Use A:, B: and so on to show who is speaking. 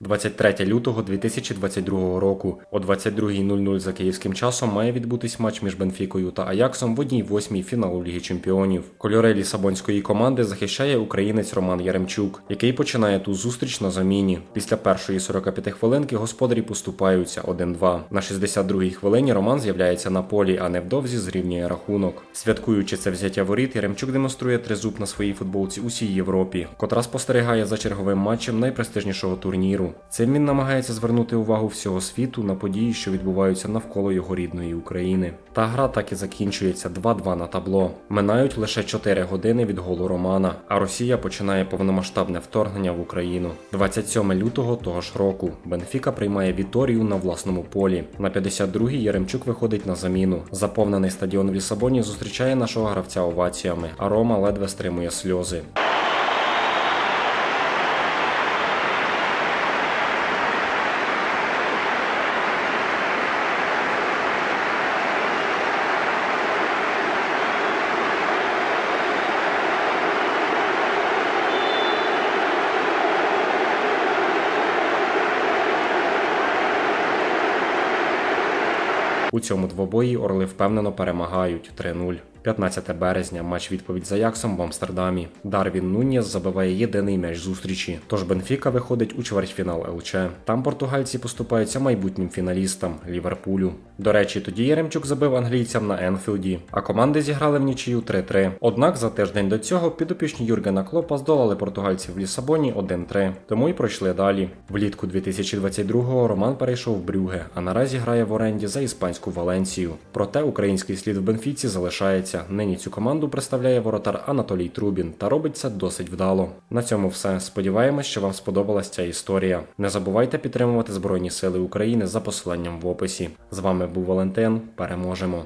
A: 23 лютого 2022 року о 22.00 за київським часом має відбутись матч між Бенфікою та Аяксом в одній восьмій фіналу Ліги Чемпіонів. Кольори лісабонської команди захищає українець Роман Яремчук, який починає ту зустріч на заміні. Після першої 45 хвилинки господарі поступаються 1-2. На 62-й хвилині Роман з'являється на полі, а невдовзі зрівнює рахунок. Святкуючи це взяття воріт, Яремчук демонструє тризуб на своїй футболці усій Європі, котра спостерігає за черговим матчем найпрестижнішого турніру. Цим він намагається звернути увагу всього світу на події, що відбуваються навколо його рідної України. Та гра так і закінчується 2-2 на табло. Минають лише 4 години від голу Романа, а Росія починає повномасштабне вторгнення в Україну. 27 лютого того ж року Бенфіка приймає Віторію на власному полі. На 52-й Яремчук виходить на заміну. Заповнений стадіон в Лісабоні зустрічає нашого гравця оваціями, а Рома ледве стримує сльози. У цьому двобої орли впевнено перемагають 3-0. 15 березня матч відповідь за Яксом в Амстердамі. Дарвін Нуньєс забиває єдиний м'яч зустрічі. Тож Бенфіка виходить у чвертьфінал ЛЧ. Там португальці поступаються майбутнім фіналістам Ліверпулю. До речі, тоді Яремчук забив англійцям на Енфілді, а команди зіграли в нічию 3-3. Однак за тиждень до цього підопічні Юргена Клопа здолали португальців в Лісабоні 1-3, тому й пройшли далі. Влітку 2022-го Роман перейшов в Брюге, а наразі грає в оренді за іспанську Валенсію. Проте український слід в Бенфіці залишається. Нині цю команду представляє воротар Анатолій Трубін та робить це досить вдало. На цьому все. Сподіваємось, що вам сподобалась ця історія. Не забувайте підтримувати Збройні Сили України за посиланням в описі. З вами був Валентин. Переможемо!